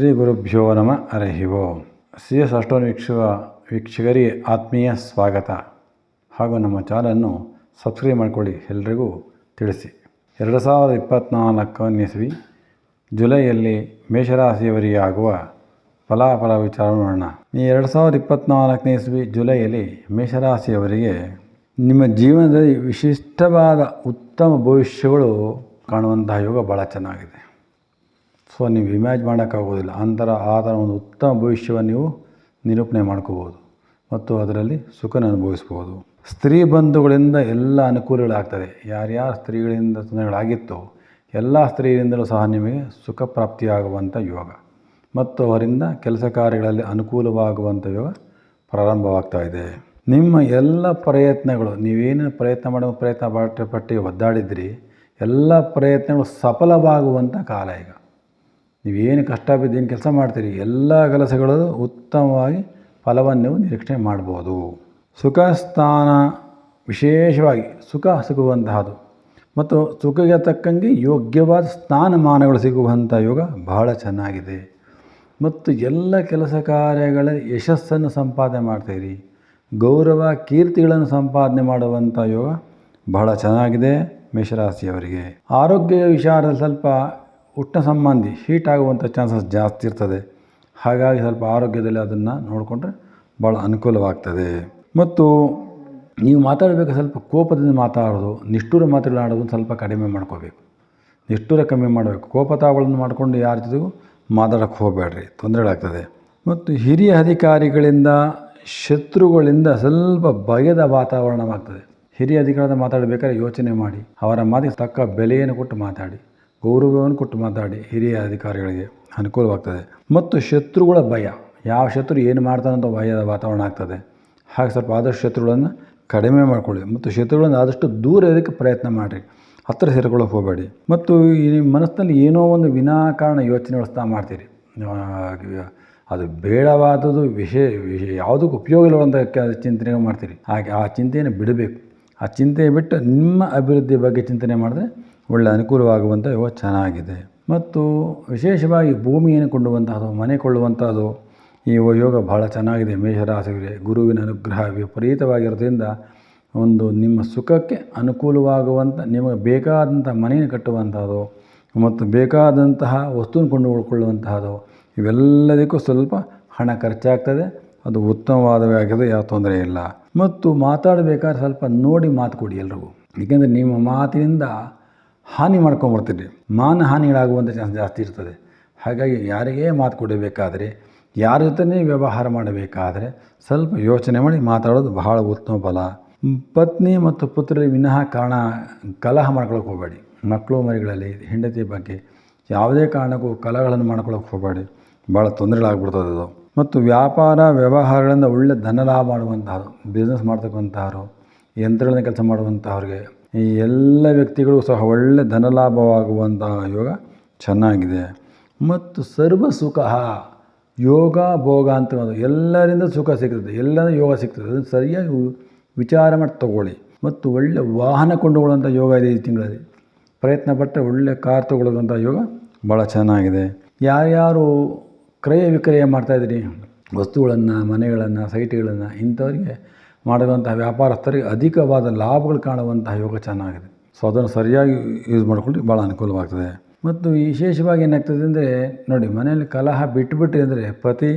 ಶ್ರೀ ಗುರುಭ್ಯೋ ನಮ ಅರಹಿವೋ. C S ಅಷ್ಟೋನ್ ವೀಕ್ಷುವ ವೀಕ್ಷಕರಿಗೆ ಆತ್ಮೀಯ ಸ್ವಾಗತ. ಹಾಗೂ ನಮ್ಮ ಚಾನಲನ್ನು ಸಬ್ಸ್ಕ್ರೈಬ್ ಮಾಡಿಕೊಳ್ಳಿ, ಎಲ್ರಿಗೂ ತಿಳಿಸಿ. ಎರಡು ಸಾವಿರದ ಇಪ್ಪತ್ತ್ನಾಲ್ಕನೇ ಇಸ್ವಿ, ಜುಲೈಯಲ್ಲಿ ಮೇಷರಾಶಿಯವರಿಗೆ ಆಗುವ ಫಲಾಫಲ ವಿಚಾರ ನೋಡೋಣ. ಈ ಎರಡು ಸಾವಿರದ ಇಪ್ಪತ್ತ್ನಾಲ್ಕನೇ ಇಸ್ವಿ, ಜುಲೈಯಲ್ಲಿ ಮೇಷರಾಶಿಯವರಿಗೆ ನಿಮ್ಮ ಜೀವನದಲ್ಲಿ ವಿಶಿಷ್ಟವಾದ ಉತ್ತಮ ಭವಿಷ್ಯಗಳು ಕಾಣುವಂತಹ ಯೋಗ ಭಾಳ ಚೆನ್ನಾಗಿದೆ. ಸೊ ನೀವು ಇಮ್ಯಾಜ್ ಮಾಡೋಕ್ಕಾಗೋದಿಲ್ಲ ಅಂತರ ಆ ಥರ ಒಂದು ಉತ್ತಮ ಭವಿಷ್ಯವನ್ನು ನೀವು ನಿರೂಪಣೆ ಮಾಡ್ಕೋಬೋದು. ಮತ್ತು ಅದರಲ್ಲಿ ಸುಖನ ಅನುಭವಿಸ್ಬೋದು. ಸ್ತ್ರೀ ಬಂಧುಗಳಿಂದ ಎಲ್ಲ ಅನುಕೂಲಗಳಾಗ್ತದೆ. ಯಾರ್ಯಾರು ಸ್ತ್ರೀಗಳಿಂದ ತೊಂದರೆಗಳಾಗಿತ್ತೋ, ಎಲ್ಲ ಸ್ತ್ರೀಯರಿಂದಲೂ ಸಹ ನಿಮಗೆ ಸುಖ ಪ್ರಾಪ್ತಿಯಾಗುವಂಥ ಯೋಗ. ಮತ್ತು ಅವರಿಂದ ಕೆಲಸ ಕಾರ್ಯಗಳಲ್ಲಿ ಅನುಕೂಲವಾಗುವಂಥ ಯೋಗ ಪ್ರಾರಂಭವಾಗ್ತಾ ಇದೆ. ನಿಮ್ಮ ಎಲ್ಲ ಪ್ರಯತ್ನಗಳು, ನೀವೇನು ಪ್ರಯತ್ನ ಮಾಡೋ ಪ್ರಯತ್ನ ಪಟ್ಟಿ ಒದ್ದಾಡಿದ್ರಿ, ಎಲ್ಲ ಪ್ರಯತ್ನಗಳು ಸಫಲವಾಗುವಂಥ ಕಾಲ ಈಗ. ನೀವೇನು ಕಷ್ಟ ಬಿದ್ದು ಏನು ಕೆಲಸ ಮಾಡ್ತೀರಿ, ಎಲ್ಲ ಕೆಲಸಗಳು ಉತ್ತಮವಾಗಿ ಫಲವನ್ನು ನೀವು ನಿರೀಕ್ಷಣೆ ಮಾಡ್ಬೋದು. ಸುಖಸ್ಥಾನ ವಿಶೇಷವಾಗಿ ಸುಖ ಸಿಗುವಂತಹದ್ದು ಮತ್ತು ಸುಖಗೆ ತಕ್ಕಂಗೆ ಯೋಗ್ಯವಾದ ಸ್ಥಾನಮಾನಗಳು ಸಿಗುವಂಥ ಯೋಗ ಬಹಳ ಚೆನ್ನಾಗಿದೆ. ಮತ್ತು ಎಲ್ಲ ಕೆಲಸ ಕಾರ್ಯಗಳ ಯಶಸ್ಸನ್ನು ಸಂಪಾದನೆ ಮಾಡ್ತೀರಿ, ಗೌರವ ಕೀರ್ತಿಗಳನ್ನು ಸಂಪಾದನೆ ಮಾಡುವಂಥ ಯೋಗ ಬಹಳ ಚೆನ್ನಾಗಿದೆ ಮೇಷರಾಶಿಯವರಿಗೆ. ಆರೋಗ್ಯ ವಿಚಾರದಲ್ಲಿ ಸ್ವಲ್ಪ ಹುಟ್ಟ ಸಂಬಂಧಿ ಹೀಟ್ ಆಗುವಂಥ ಚಾನ್ಸಸ್ ಜಾಸ್ತಿ ಇರ್ತದೆ. ಹಾಗಾಗಿ ಸ್ವಲ್ಪ ಆರೋಗ್ಯದಲ್ಲಿ ಅದನ್ನು ನೋಡಿಕೊಂಡ್ರೆ ಭಾಳ ಅನುಕೂಲವಾಗ್ತದೆ. ಮತ್ತು ನೀವು ಮಾತಾಡಬೇಕು ಸ್ವಲ್ಪ ಕೋಪದಿಂದ ಮಾತಾಡೋದು, ನಿಷ್ಠುರ ಮಾತುಗಳಾಡೋದು ಸ್ವಲ್ಪ ಕಡಿಮೆ ಮಾಡ್ಕೋಬೇಕು. ನಿಷ್ಠುರ ಕಮ್ಮಿ ಮಾಡಬೇಕು. ಕೋಪತಾವಳನ್ನು ಮಾಡಿಕೊಂಡು ಯಾರ ಜೊತೆಗೂ ಮಾತಾಡೋಕ್ಕೆ ಹೋಗಬೇಡ್ರಿ ತೊಂದರೆಗಳಾಗ್ತದೆ ಮತ್ತು ಹಿರಿಯ ಅಧಿಕಾರಿಗಳಿಂದ, ಶತ್ರುಗಳಿಂದ ಸ್ವಲ್ಪ ಭಯದ ವಾತಾವರಣವಾಗ್ತದೆ. ಹಿರಿಯ ಅಧಿಕಾರದ ಮಾತಾಡಬೇಕಾದ್ರೆ ಯೋಚನೆ ಮಾಡಿ, ಅವರ ಮಾತಿಗೆ ತಕ್ಕ ಬೆಲೆಯನ್ನು ಕೊಟ್ಟು ಮಾತಾಡಿ. ಗೌರವವನ್ನು ಕೊಟ್ಟು ಮಾತಾಡಿ ಹಿರಿಯ ಅಧಿಕಾರಿಗಳಿಗೆ ಅನುಕೂಲವಾಗ್ತದೆ. ಮತ್ತು ಶತ್ರುಗಳ ಭಯ, ಯಾವ ಶತ್ರು ಏನು ಮಾಡ್ತಾನಂತ ಭಯದ ವಾತಾವರಣ ಆಗ್ತದೆ. ಹಾಗೆ ಸ್ವಲ್ಪ ಆದಷ್ಟು ಶತ್ರುಗಳನ್ನು ಕಡಿಮೆ ಮಾಡಿಕೊಳ್ಳಿ. ಮತ್ತು ಶತ್ರುಗಳನ್ನು ಆದಷ್ಟು ದೂರ ಇರೋದಕ್ಕೆ ಪ್ರಯತ್ನ ಮಾಡಿರಿ. ಹತ್ತಿರ ಸೇರ್ಕೊಳ್ಳೋಕೆ ಹೋಗಬೇಡಿ. ಮತ್ತು ಈ ಮನಸ್ಸಿನಲ್ಲಿ ಏನೋ ಒಂದು ವಿನಾಕಾರಣ ಯೋಚನೆಗಳು ಮಾಡ್ತೀರಿ. ಅದು ಬೇಡವಾದದ್ದು ವಿಷಯ ವಿಷಯ ಯಾವುದಕ್ಕೂ ಉಪಯೋಗ ಇಲ್ಲವಂಥ ಚಿಂತನೆ ಮಾಡ್ತೀರಿ. ಹಾಗೆ ಆ ಚಿಂತೆಯನ್ನು ಬಿಡಬೇಕು. ಆ ಚಿಂತೆ ಬಿಟ್ಟು ನಿಮ್ಮ ಅಭಿವೃದ್ಧಿ ಬಗ್ಗೆ ಚಿಂತನೆ ಮಾಡಿದ್ರೆ ಒಳ್ಳೆ ಅನುಕೂಲವಾಗುವಂಥ ಯೋಗ ಚೆನ್ನಾಗಿದೆ. ಮತ್ತು ವಿಶೇಷವಾಗಿ ಭೂಮಿಯನ್ನು ಕೊಂಡುವಂತಹದ್ದು ಮನೆ ಕೊಳ್ಳುವಂಥದ್ದು ಈ ಯೋಗ ಬಹಳ ಚೆನ್ನಾಗಿದೆ. ಮೇಷರಾಶಿಗೆ ಗುರುವಿನ ಅನುಗ್ರಹ ವಿಪರೀತವಾಗಿರೋದ್ರಿಂದ ಒಂದು ನಿಮ್ಮ ಸುಖಕ್ಕೆ ಅನುಕೂಲವಾಗುವಂಥ, ನಿಮಗೆ ಬೇಕಾದಂಥ ಮನೆಯನ್ನು ಕಟ್ಟುವಂಥದ್ದು ಮತ್ತು ಬೇಕಾದಂತಹ ವಸ್ತುವನ್ನು ಕೊಂಡು ಉಳ್ಕೊಳ್ಳುವಂತಹದ್ದು ಇವೆಲ್ಲದಕ್ಕೂ ಸ್ವಲ್ಪ ಹಣ ಖರ್ಚಾಗ್ತದೆ. ಅದು ಉತ್ತಮವಾದವಾಗಿದೆ ಯಾವ ತೊಂದರೆ ಇಲ್ಲ. ಮತ್ತು ಮಾತಾಡಬೇಕಾದ್ರೆ ಸ್ವಲ್ಪ ನೋಡಿ ಮಾತು ಕೊಡಿ ಎಲ್ರಿಗೂ. ಏಕೆಂದರೆ ನಿಮ್ಮ ಮಾತಿನಿಂದ ಹಾನಿ ಮಾಡ್ಕೊಂಬರ್ತೀರಿ ಮಾನ ಹಾನಿಗಳಾಗುವಂಥ ಚಾನ್ಸ್ ಜಾಸ್ತಿ ಇರ್ತದೆ. ಹಾಗಾಗಿ ಯಾರಿಗೇ ಮಾತು ಕೊಡಬೇಕಾದರೆ, ಯಾರ ಜೊತೆನೇ ವ್ಯವಹಾರ ಮಾಡಬೇಕಾದರೆ ಸ್ವಲ್ಪ ಯೋಚನೆ ಮಾಡಿ ಮಾತಾಡೋದು ಬಹಳ ಉತ್ತಮ ಫಲ. ಪತ್ನಿ ಮತ್ತು ಪುತ್ರರಿಗೆ ವಿನಃ ಕಾರಣ ಕಲಹ ಮಾಡ್ಕೊಳಕ್ಕೆ ಹೋಗಬೇಡಿ. ಮಕ್ಕಳು ಮರಿಗಳಲ್ಲಿ ಹೆಂಡತಿ ಬಗ್ಗೆ ಯಾವುದೇ ಕಾರಣಕ್ಕೂ ಕಲಹಗಳನ್ನು ಮಾಡ್ಕೊಳಕ್ಕೆ ಹೋಗಬೇಡಿ. ಭಾಳ ತೊಂದರೆಗಳಾಗ್ಬಿಡ್ತದೆ ಅದು. ಮತ್ತು ವ್ಯಾಪಾರ, ವ್ಯವಹಾರಗಳಿಂದ ಒಳ್ಳೆ ಧನ ಲಾಭ ಮಾಡುವಂತಹ ಬಿಸ್ನೆಸ್ ಮಾಡ್ತಕ್ಕಂಥವ್ರು ಯಂತ್ರಗಳನ್ನ ಕೆಲಸ ಮಾಡುವಂಥವ್ರಿಗೆ ಈ ಎಲ್ಲ ವ್ಯಕ್ತಿಗಳು ಸಹ ಒಳ್ಳೆ ಧನ ಲಾಭವಾಗುವಂತಹ ಯೋಗ ಚೆನ್ನಾಗಿದೆ. ಮತ್ತು ಸರ್ವ ಸುಖ, ಯೋಗ, ಭೋಗ ಅಂತ ಎಲ್ಲರಿಂದ ಸುಖ ಸಿಗ್ತದೆ. ಎಲ್ಲ ಯೋಗ ಸಿಗ್ತದೆ. ಅದನ್ನು ಸರಿಯಾಗಿ ವಿಚಾರ ಮಾಡಿ ತಗೊಳ್ಳಿ. ಮತ್ತು ಒಳ್ಳೆ ವಾಹನ ಕೊಂಡುಕೊಳ್ಳುವಂಥ ಯೋಗ ಇದೆ ಈ ತಿಂಗಳಲ್ಲಿ. ಪ್ರಯತ್ನ ಪಟ್ಟರೆ ಒಳ್ಳೆ ಕಾರ್ ತಗೊಳ್ಳೋದಂಥ ಯೋಗ ಭಾಳ ಚೆನ್ನಾಗಿದೆ. ಯಾರ್ಯಾರು ಕ್ರಯ ವಿಕ್ರಯ ಮಾಡ್ತಾಯಿದ್ದೀರಿ ವಸ್ತುಗಳನ್ನು, ಮನೆಗಳನ್ನು, ಸೈಟ್ಗಳನ್ನು ಇಂಥವರಿಗೆ ಮಾಡುವಂತಹ ವ್ಯಾಪಾರಸ್ಥರಿಗೆ ಅಧಿಕವಾದ ಲಾಭಗಳು ಕಾಣುವಂತಹ ಯೋಗ ಚೆನ್ನಾಗಿದೆ ಸೊ ಅದನ್ನು ಸರಿಯಾಗಿ ಯೂಸ್ ಮಾಡಿಕೊಂಡ್ರೆ ಭಾಳ ಅನುಕೂಲವಾಗ್ತದೆ. ಮತ್ತು ವಿಶೇಷವಾಗಿ ಏನಾಗ್ತದೆ ಅಂದರೆ, ನೋಡಿ, ಮನೆಯಲ್ಲಿ ಕಲಹ ಬಿಟ್ಟುಬಿಟ್ಟು ಅಂದರೆ, ಪತಿ,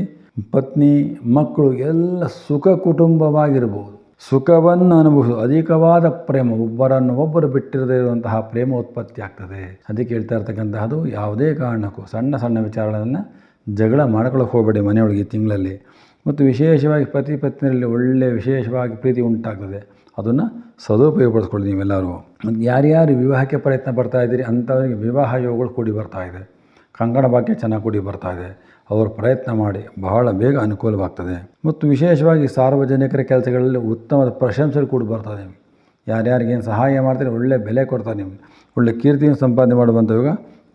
ಪತ್ನಿ, ಮಕ್ಕಳು ಎಲ್ಲ ಸುಖ ಕುಟುಂಬವಾಗಿರ್ಬೋದು. ಸುಖವನ್ನು ಅನುಭವಿಸು, ಅಧಿಕವಾದ ಪ್ರೇಮ, ಒಬ್ಬರನ್ನು ಒಬ್ಬರು ಬಿಟ್ಟಿರದೇ ಇರುವಂತಹ ಪ್ರೇಮ ಉತ್ಪತ್ತಿ ಆಗ್ತದೆ. ಅದಕ್ಕೆ ಹೇಳ್ತಾ ಇರ್ತಕ್ಕಂತಹದ್ದು ಯಾವುದೇ ಕಾರಣಕ್ಕೂ ಸಣ್ಣ ಸಣ್ಣ ವಿಚಾರಗಳನ್ನು ಜಗಳ ಮಾಡ್ಕೊಳ್ಳೋಕೆ ಹೋಗಬೇಡಿ ಮನೆಯೊಳಗೆ ತಿಂಗಳಲ್ಲಿ. ಮತ್ತು ವಿಶೇಷವಾಗಿ ಪತಿ ಪತ್ನಿಯಲ್ಲಿ ಒಳ್ಳೆಯ ವಿಶೇಷವಾಗಿ ಪ್ರೀತಿ ಉಂಟಾಗ್ತದೆ. ಅದನ್ನು ಸದುಪಯೋಗಪಡಿಸ್ಕೊಳ್ಳಿ ನೀವೆಲ್ಲರೂ. ಮತ್ತು ಯಾರ್ಯಾರು ವಿವಾಹಕ್ಕೆ ಪ್ರಯತ್ನ ಪಡ್ತಾ ಇದ್ದೀರಿ ಅಂಥವರಿಗೆ ವಿವಾಹ ಯೋಗಗಳು ಕೂಡಿ ಬರ್ತಾ ಇದೆ. ಕಂಗಣ ಭಾಗ್ಯ ಚೆನ್ನಾಗಿ ಕೂಡಿ ಬರ್ತಾ ಇದೆ. ಅವರು ಪ್ರಯತ್ನ ಮಾಡಿ ಬಹಳ ಬೇಗ ಅನುಕೂಲವಾಗ್ತದೆ. ಮತ್ತು ವಿಶೇಷವಾಗಿ ಸಾರ್ವಜನಿಕರ ಕೆಲಸಗಳಲ್ಲಿ ಉತ್ತಮ ಪ್ರಶಂಸೆ ಕೂಡಿ ಬರ್ತದೆ ಯಾರ್ಯಾರಿಗೇನು ಸಹಾಯ ಮಾಡ್ತಾರೆ ಒಳ್ಳೆ ಬೆಲೆ ಕೊಡ್ತಾರೆ ನಿಮಗೆ. ಒಳ್ಳೆ ಕೀರ್ತಿಯನ್ನು ಸಂಪಾದನೆ ಮಾಡುವಂಥ ಯೋಗ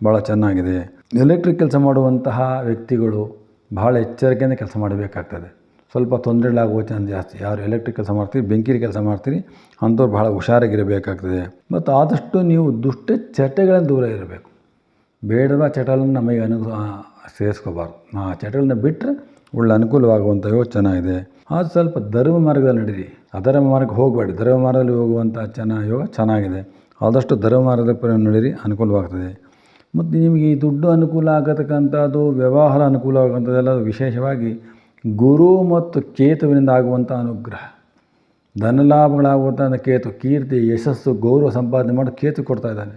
ಭಾಳ ಚೆನ್ನಾಗಿದೆ. ಎಲೆಕ್ಟ್ರಿಕ್ ಕೆಲಸ ಮಾಡುವಂತಹ ವ್ಯಕ್ತಿಗಳು ಭಾಳ ಎಚ್ಚರಿಕೆಯಿಂದ ಕೆಲಸ ಮಾಡಬೇಕಾಗ್ತದೆ. ಸ್ವಲ್ಪ ತೊಂದರೆಗಳಾಗುವ ಚಾನ್ಸ್ ಜಾಸ್ತಿ. ಯಾರು ಎಲೆಕ್ಟ್ರಿಕ್ ಕೆಲಸ ಮಾಡ್ತೀರಿ, ಬೆಂಕಿಲಿ ಕೆಲಸ ಮಾಡ್ತೀರಿ, ಅಂಥವ್ರು ಭಾಳ ಹುಷಾರಾಗಿರಬೇಕಾಗ್ತದೆ. ಮತ್ತು ಆದಷ್ಟು ನೀವು ದುಷ್ಟ ಚಟಗಳನ್ನು ದೂರ ಇರಬೇಕು. ಬೇಡದ ಚಟಗಳನ್ನು ನಮಗೆ ಅನು ಸೇರಿಸ್ಕೋಬಾರ್ದು. ಆ ಚಟಗಳನ್ನ ಬಿಟ್ಟರೆ ಒಳ್ಳೆ ಅನುಕೂಲವಾಗುವಂಥ ಯೋಚನೆ ಇದೆ. ಅದು ಸ್ವಲ್ಪ ಧರ್ಮ ಮಾರ್ಗದಲ್ಲಿ ನಡೀರಿ. ಅಧರ್ಮ ಮಾರ್ಗ ಹೋಗಬೇಡಿ. ಧರ್ಮ ಮಾರ್ಗದಲ್ಲಿ ಹೋಗುವಂಥ ಚೆನ್ನ ಯೋಗ ಚೆನ್ನಾಗಿದೆ. ಆದಷ್ಟು ಧರ್ಮ ಮಾರ್ಗದ ನಡೀರಿ, ಅನುಕೂಲವಾಗ್ತದೆ. ಮತ್ತು ನಿಮಗೆ ಈ ದುಡ್ಡು ಅನುಕೂಲ ಆಗತಕ್ಕಂಥದ್ದು, ವ್ಯವಹಾರ ಅನುಕೂಲ ಆಗುವಂಥದ್ದೆಲ್ಲ ವಿಶೇಷವಾಗಿ ಗುರು ಮತ್ತು ಕೇತುವಿನಿಂದ ಆಗುವಂಥ ಅನುಗ್ರಹ. ಧನಲಾಭಗಳಾಗುವಂಥ ಕೇತು, ಕೀರ್ತಿ, ಯಶಸ್ಸು, ಗೌರವ ಸಂಪಾದನೆ ಮಾಡಿ ಕೇತು ಕೊಡ್ತಾ ಇದ್ದಾನೆ.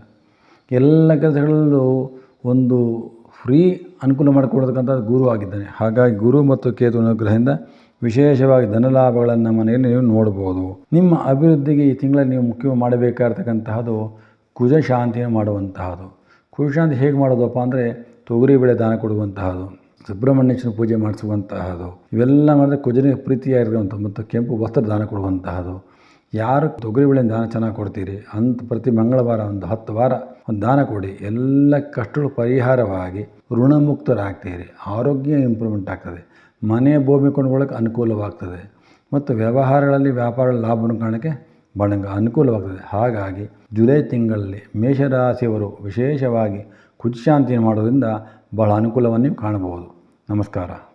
ಎಲ್ಲ ಕೆಲಸಗಳಲ್ಲೂ ಒಂದು ಫ್ರೀ ಅನುಕೂಲ ಮಾಡಿಕೊಡ್ತಕ್ಕಂಥದ್ದು ಗುರು ಆಗಿದ್ದಾನೆ. ಹಾಗಾಗಿ ಗುರು ಮತ್ತು ಕೇತು ಅನುಗ್ರಹದಿಂದ ವಿಶೇಷವಾಗಿ ಧನಲಾಭಗಳನ್ನು ಮನೆಯಲ್ಲಿ ನೀವು ನೋಡ್ಬೋದು. ನಿಮ್ಮ ಅಭಿವೃದ್ಧಿಗೆ ಈ ತಿಂಗಳಲ್ಲಿ ನೀವು ಮುಖ್ಯ ಮಾಡಬೇಕಾಗಿರ್ತಕ್ಕಂತಹದ್ದು ಕುಜ ಶಾಂತಿಯನ್ನು ಮಾಡುವಂತಹದ್ದು. ಕುಜ ಶಾಂತಿ ಹೇಗೆ ಮಾಡೋದಪ್ಪ ಅಂದರೆ ತೊಗರಿ ಬೆಳೆ ದಾನ ಕೊಡುವಂತಹದ್ದು ಸುಬ್ರಹ್ಮಣ್ಯೇಶ್ವರ ಪೂಜೆ ಮಾಡಿಸುವಂತಹದ್ದು ಇವೆಲ್ಲ ಮಾಡಿದ್ರೆ ಕುಜನಿಗೆ ಪ್ರೀತಿಯಾಗಿರುವಂಥ ಮತ್ತು ಕೆಂಪು ವಸ್ತ್ರ ದಾನ ಕೊಡುವಂತಹದ್ದು ಯಾರು ತೊಗರಿಬೇಳೆ ದಾನ ಚೆನ್ನಾಗಿ ಕೊಡ್ತೀರಿ, ಅಂತ ಪ್ರತಿ ಮಂಗಳವಾರ ಒಂದು ಹತ್ತು ವಾರ ಒಂದು ದಾನ ಕೊಡಿ. ಎಲ್ಲ ಕಷ್ಟಗಳು ಪರಿಹಾರವಾಗಿ ಋಣಮುಕ್ತರಾಗ್ತೀರಿ. ಆರೋಗ್ಯ ಇಂಪ್ರೂವ್ಮೆಂಟ್ ಆಗ್ತದೆ. ಮನೆ ಭೂಮಿ ಕೊಂಡ್ಕೊಳ್ಳೋಕೆ ಅನುಕೂಲವಾಗ್ತದೆ. ಮತ್ತು ವ್ಯವಹಾರಗಳಲ್ಲಿ ವ್ಯಾಪಾರ ಲಾಭವನ್ನು ಕಾಣೋಕ್ಕೆ ಬಣಂಗ ಅನುಕೂಲವಾಗ್ತದೆ. ಹಾಗಾಗಿ ಜುಲೈ ತಿಂಗಳಲ್ಲಿ ಮೇಷರಾಶಿಯವರು ವಿಶೇಷವಾಗಿ ಕುಜ ಶಾಂತಿ ಮಾಡೋದರಿಂದ ಬಹಳ ಅನುಕೂಲವನ್ನು ಕಾಣಬಹುದು. ನಮಸ್ಕಾರ.